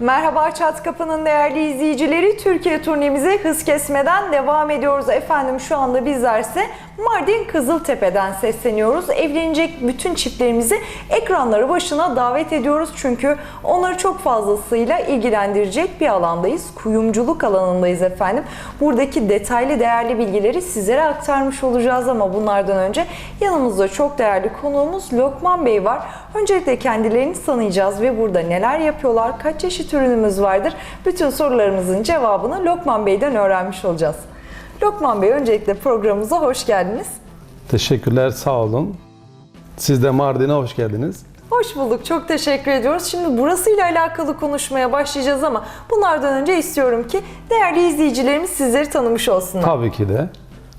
Merhaba Çat Kapı'nın değerli izleyicileri. Türkiye turnemize hız kesmeden devam ediyoruz. Efendim şu anda bizlerse Mardin Kızıltepe'den sesleniyoruz. Evlenecek bütün çiftlerimizi ekranları başına davet ediyoruz. Çünkü onları çok fazlasıyla ilgilendirecek bir alandayız. Kuyumculuk alanındayız efendim. Buradaki detaylı değerli bilgileri sizlere aktarmış olacağız ama bunlardan önce yanımızda çok değerli konuğumuz Lokman Bey var. Öncelikle kendilerini tanıyacağız ve burada neler yapıyorlar, kaç çeşit ürünümüz vardır? Bütün sorularımızın cevabını Lokman Bey'den öğrenmiş olacağız. Lokman Bey öncelikle programımıza hoş geldiniz. Teşekkürler, sağ olun. Siz de Mardin'e hoş geldiniz. Hoş bulduk, çok teşekkür ediyoruz. Şimdi burasıyla alakalı konuşmaya başlayacağız ama bunlardan önce istiyorum ki değerli izleyicilerimiz sizleri tanımış olsunlar. Tabii ki de.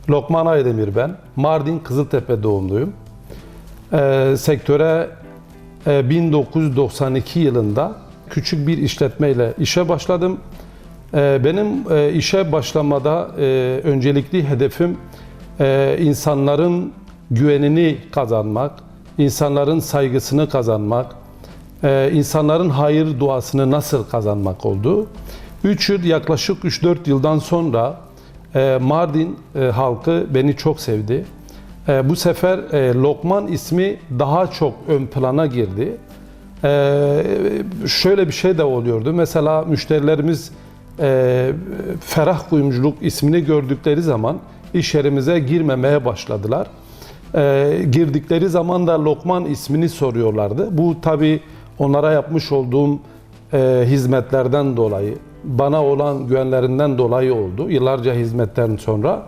Lokman Aydemir ben. Mardin Kızıltepe doğumluyum. Ee, sektöre e, 1992 yılında küçük bir işletmeyle işe başladım. Ee, benim e, işe başlamada e, öncelikli hedefim e, insanların güvenini kazanmak, insanların saygısını kazanmak, insanların hayır duasını nasıl kazanmak oldu. 3 yıl yaklaşık 3-4 yıldan sonra Mardin halkı beni çok sevdi. Bu sefer Lokman ismi daha çok ön plana girdi. Şöyle bir şey de oluyordu. Mesela müşterilerimiz e, Ferah Kuyumculuk ismini gördükleri zaman iş yerimize girmemeye başladılar. E, girdikleri zaman da Lokman ismini soruyorlardı. Bu tabi onlara yapmış olduğum e, hizmetlerden dolayı, bana olan güvenlerinden dolayı oldu. Yıllarca hizmetten sonra.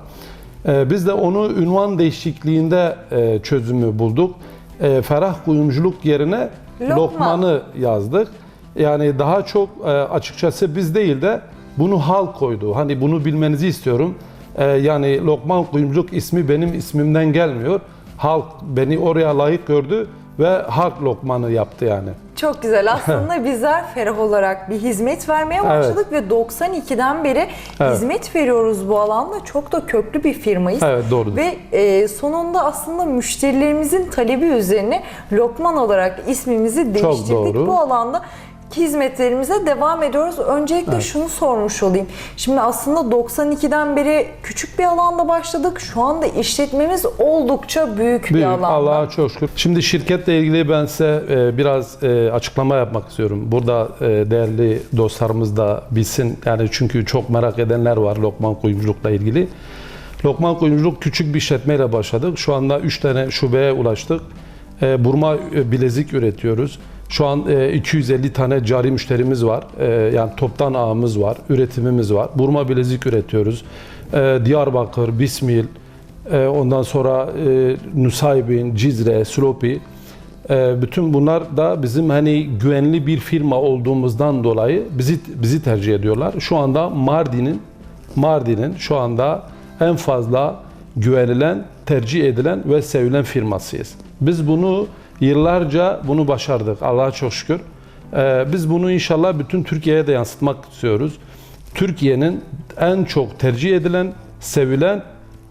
E, biz de onu ünvan değişikliğinde e, çözümü bulduk. E, Ferah Kuyumculuk yerine Lokman. Lokman'ı yazdık. Yani daha çok e, açıkçası biz değil de bunu halk koydu. Hani bunu bilmenizi istiyorum. E, yani Lokman Kuyumculuk ismi benim ismimden gelmiyor. Halk beni oraya layık gördü ve halk Lokman'ı yaptı yani. Çok güzel. Aslında bizler Ferah olarak bir hizmet vermeye başladık ve 92'den beri Evet. hizmet veriyoruz bu alanda. Çok da köklü bir firmayız. Evet, doğrudur. Ve e, sonunda aslında müşterilerimizin talebi üzerine Lokman olarak ismimizi değiştirdik. doğru. Bu alanda hizmetlerimize devam ediyoruz. Öncelikle şunu sormuş olayım. Şimdi aslında 92'den beri küçük bir alanda başladık. Şu anda işletmemiz oldukça büyük, bir Büyük, alanda. Allah'a çok şükür. Şimdi şirketle ilgili ben size e, biraz e, açıklama yapmak istiyorum. Burada e, değerli dostlarımız da bilsin. Yani çünkü çok merak edenler var Lokman Kuyumculuk'la ilgili. Lokman Kuyumculuk küçük bir işletmeyle başladık. Şu anda 3 tane şubeye ulaştık. Burma bilezik üretiyoruz. Şu an e, 250 tane cari müşterimiz var. E, yani toptan ağımız var, üretimimiz var. Burma bilezik üretiyoruz. E, Diyarbakır, Bismil, e, ondan sonra e, Nusaybin, Cizre, Slopi. E, bütün bunlar da bizim hani güvenli bir firma olduğumuzdan dolayı bizi bizi tercih ediyorlar. Şu anda Mardin'in Mardin'in şu anda en fazla güvenilen, tercih edilen ve sevilen firmasıyız. Biz bunu yıllarca bunu başardık. Allah'a çok şükür. Ee, biz bunu inşallah bütün Türkiye'ye de yansıtmak istiyoruz. Türkiye'nin en çok tercih edilen, sevilen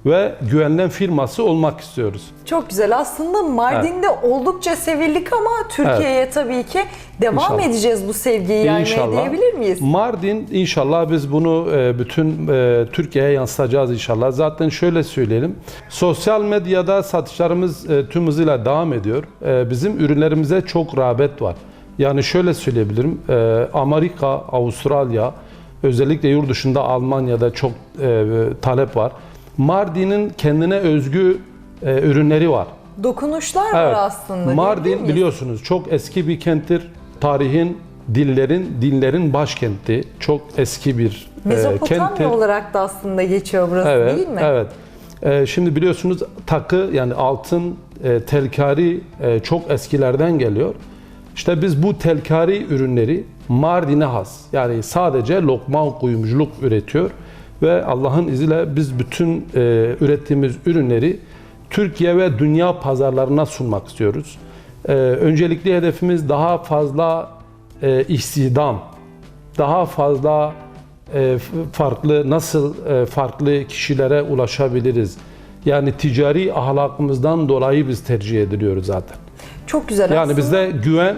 ve güvenilen firması olmak istiyoruz. Çok güzel. Aslında Mardin'de oldukça sevildik ama Türkiye'ye tabii ki devam İnşallah. edeceğiz bu sevgiyi yaymaya diyebilir miyiz? Mardin inşallah biz bunu e, bütün e, Türkiye'ye yansıtacağız inşallah. Zaten şöyle söyleyelim. Sosyal medyada satışlarımız e, tüm hızıyla devam ediyor. Bizim ürünlerimize çok rağbet var. Yani şöyle söyleyebilirim. Amerika, Avustralya, özellikle yurt dışında Almanya'da çok talep var. Mardin'in kendine özgü e, ürünleri var. Dokunuşlar var aslında. Mardin biliyorsunuz çok eski bir kenttir. Tarihin, dillerin, dinlerin başkenti. Çok eski bir e, Mezopotamya kenttir. olarak da aslında geçiyor burası Evet, değil mi? evet. E, şimdi biliyorsunuz takı yani altın e, telkari e, çok eskilerden geliyor. İşte biz bu telkari ürünleri Mardin'e has. Yani sadece lokman kuyumculuk üretiyor ve Allah'ın izniyle biz bütün e, ürettiğimiz ürünleri Türkiye ve dünya pazarlarına sunmak istiyoruz. E, öncelikli hedefimiz daha fazla e, istihdam, daha fazla e, farklı nasıl e, farklı kişilere ulaşabiliriz? Yani ticari ahlakımızdan dolayı biz tercih ediliyoruz zaten. Çok güzel Yani aslında. bizde güven,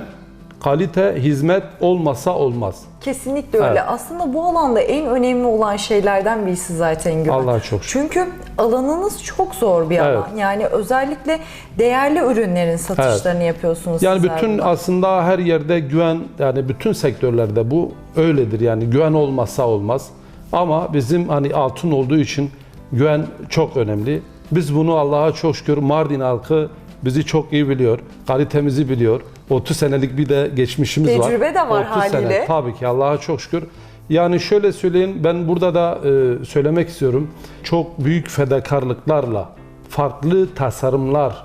kalite, hizmet olmasa olmaz. Kesinlikle öyle. Evet. Aslında bu alanda en önemli olan şeylerden birisi zaten güven. Allah'a çok şükür. Çünkü alanınız çok zor bir alan. Evet. Yani özellikle değerli ürünlerin satışlarını yapıyorsunuz Yani bütün burada. aslında her yerde güven yani bütün sektörlerde bu öyledir yani güven olmazsa olmaz. Ama bizim hani altın olduğu için güven çok önemli. Biz bunu Allah'a çok şükür Mardin halkı bizi çok iyi biliyor. Kalitemizi biliyor. 30 senelik bir de geçmişimiz var. Tecrübe de var 30 sene, haliyle. tabii ki Allah'a çok şükür. Yani şöyle söyleyeyim ben burada da e, söylemek istiyorum. Çok büyük fedakarlıklarla farklı tasarımlar,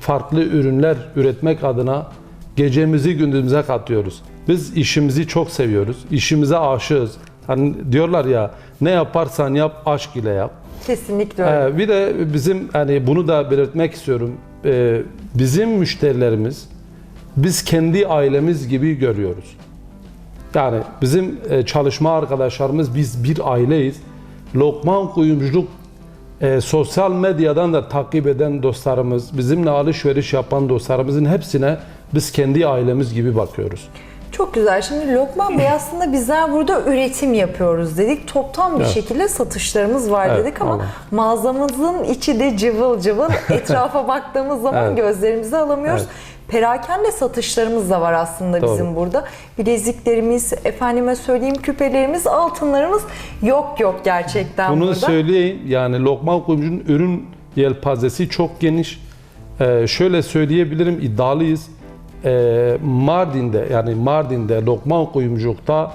farklı ürünler üretmek adına gecemizi gündüzümüze katıyoruz. Biz işimizi çok seviyoruz. İşimize aşığız. Hani diyorlar ya ne yaparsan yap aşk ile yap. Kesinlikle öyle. Ee, bir de bizim hani bunu da belirtmek istiyorum. Ee, bizim müşterilerimiz biz kendi ailemiz gibi görüyoruz. Yani bizim e, çalışma arkadaşlarımız biz bir aileyiz. Lokman kuyumculuk e, sosyal medyadan da takip eden dostlarımız, bizimle alışveriş yapan dostlarımızın hepsine biz kendi ailemiz gibi bakıyoruz. Çok güzel. Şimdi Lokman Bey aslında bizler burada üretim yapıyoruz dedik. Toptan bir Evet. şekilde satışlarımız var Evet, dedik ama aynen. mağazamızın içi de cıvıl cıvıl. Etrafa baktığımız zaman Evet. gözlerimizi alamıyoruz. Evet. Perakende satışlarımız da var aslında Doğru. bizim burada. Bileziklerimiz, efendime söyleyeyim küpelerimiz, altınlarımız yok yok gerçekten Bunu burada. söyleyeyim yani Lokman Kuyumcu'nun ürün yelpazesi çok geniş. Ee, şöyle söyleyebilirim iddialıyız. Ee, Mardin'de yani Mardin'de Lokman Kuyumculuk'ta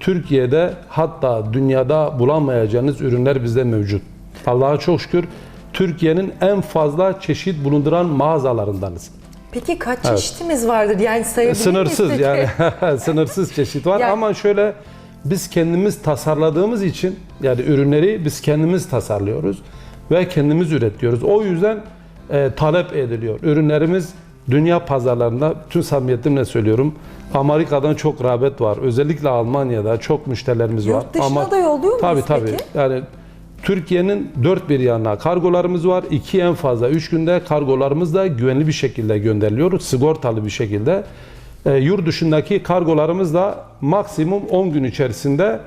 Türkiye'de hatta dünyada bulamayacağınız ürünler bizde mevcut. Allah'a çok şükür Türkiye'nin en fazla çeşit bulunduran mağazalarındanız. Peki kaç çeşitimiz vardır? Yani sayabilir miyiz Sınırsız peki? yani sınırsız çeşit var Yani- ama şöyle biz kendimiz tasarladığımız için yani ürünleri biz kendimiz tasarlıyoruz ve kendimiz üretiyoruz. O yüzden e, talep ediliyor. Ürünlerimiz dünya pazarlarında tüm samimiyetimle söylüyorum Amerika'dan çok rağbet var. Özellikle Almanya'da çok müşterilerimiz var. Yurt dışına da yolluyor muyuz Tabii tabii. peki? Yani Türkiye'nin dört bir yanına kargolarımız var. İki en fazla üç günde kargolarımız da güvenli bir şekilde gönderiliyor. Sigortalı bir şekilde. E, yurt dışındaki kargolarımız da maksimum 10 gün içerisinde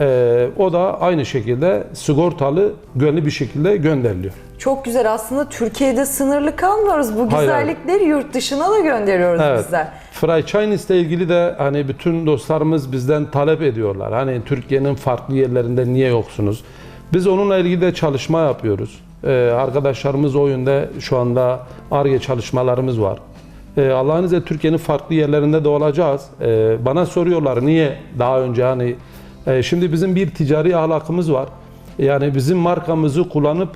e, o da aynı şekilde sigortalı güvenli bir şekilde gönderiliyor. Çok güzel aslında Türkiye'de sınırlı kalmıyoruz. Bu Hayır, güzellikleri yurt dışına da gönderiyoruz Evet. bizler. Fry Chinese ile ilgili de hani bütün dostlarımız bizden talep ediyorlar. Hani Türkiye'nin farklı yerlerinde niye yoksunuz? Biz onunla ilgili de çalışma yapıyoruz. Ee, arkadaşlarımız o yönde şu anda ARGE çalışmalarımız var. Ee, Allah'ın izniyle Türkiye'nin farklı yerlerinde de olacağız. Ee, bana soruyorlar niye daha önce hani e, şimdi bizim bir ticari ahlakımız var. Yani bizim markamızı kullanıp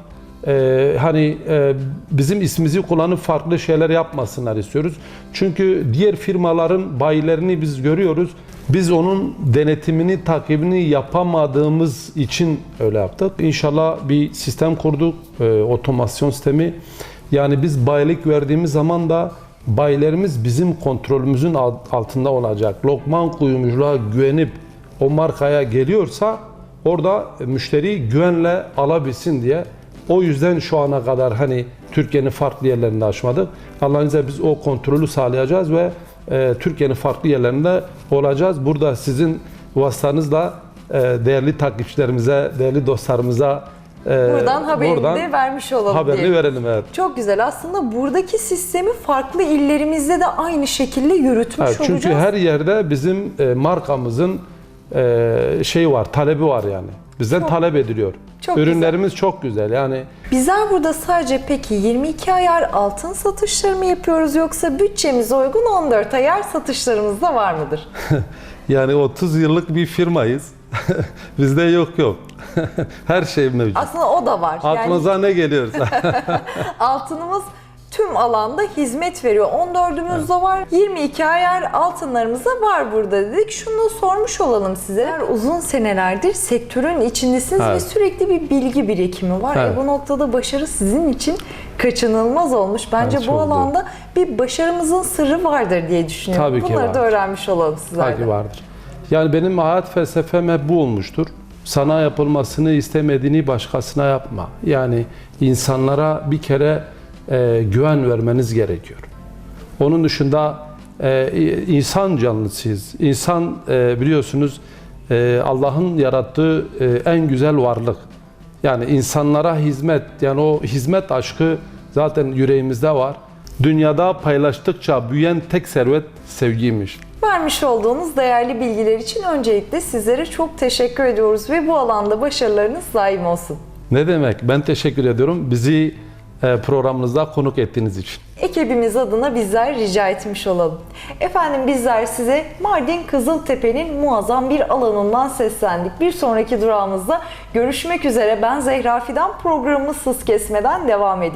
ee, hani e, bizim ismimizi kullanıp farklı şeyler yapmasınlar istiyoruz. Çünkü diğer firmaların bayilerini biz görüyoruz. Biz onun denetimini, takibini yapamadığımız için öyle yaptık. İnşallah bir sistem kurduk, e, otomasyon sistemi. Yani biz bayilik verdiğimiz zaman da bayilerimiz bizim kontrolümüzün alt- altında olacak. Lokman kuyumculuğa güvenip o markaya geliyorsa orada müşteri güvenle alabilsin diye o yüzden şu ana kadar hani Türkiye'nin farklı yerlerinde açmadık. Allah'ın izniyle biz o kontrolü sağlayacağız ve e, Türkiye'nin farklı yerlerinde olacağız. Burada sizin vasıtanızla e, değerli takipçilerimize, değerli dostlarımıza e, Buradan haberini buradan de vermiş olalım haberini diyelim. verelim evet. Çok güzel. Aslında buradaki sistemi farklı illerimizde de aynı şekilde yürütmüş Evet, çünkü olacağız. her yerde bizim markamızın şey var, talebi var yani. Bizden Çok- talep ediliyor. çok Ürünlerimiz çok güzel. Yani Bizler burada sadece peki 22 ayar altın satışları mı yapıyoruz yoksa bütçemize uygun 14 ayar satışlarımız da var mıdır? yani 30 yıllık bir firmayız. Bizde yok yok. Her şey mevcut. Aslında o da var. Yani Aklınıza ne geliyorsa. altınımız tüm alanda hizmet veriyor. 14'ümüz de var. 22 ayar altınlarımız da var burada dedik. Şunu da sormuş olalım size. Uzun senelerdir sektörün içindesiniz ve Evet. sürekli bir bilgi birikimi var. Evet. E bu noktada başarı sizin için kaçınılmaz olmuş. Bence Evet, bu alanda bir başarımızın sırrı vardır diye düşünüyorum. Tabii Bunları da vardır. öğrenmiş olalım sizlerden. Belki vardır. Yani benim hayat felsefem hep bu olmuştur. Sana yapılmasını istemediğini başkasına yapma. Yani insanlara bir kere e, güven vermeniz gerekiyor. Onun dışında e, insan canlısıyız. İnsan e, biliyorsunuz e, Allah'ın yarattığı e, en güzel varlık. Yani insanlara hizmet, yani o hizmet aşkı zaten yüreğimizde var. Dünyada paylaştıkça büyüyen tek servet sevgiymiş. Vermiş olduğunuz değerli bilgiler için öncelikle sizlere çok teşekkür ediyoruz ve bu alanda başarılarınız daim olsun. Ne demek? Ben teşekkür ediyorum bizi programınızda konuk ettiğiniz için. Ekibimiz adına bizler rica etmiş olalım. Efendim bizler size Mardin Kızıltepe'nin muazzam bir alanından seslendik. Bir sonraki durağımızda görüşmek üzere. Ben Zehra Fidan programımız hız kesmeden devam ediyor.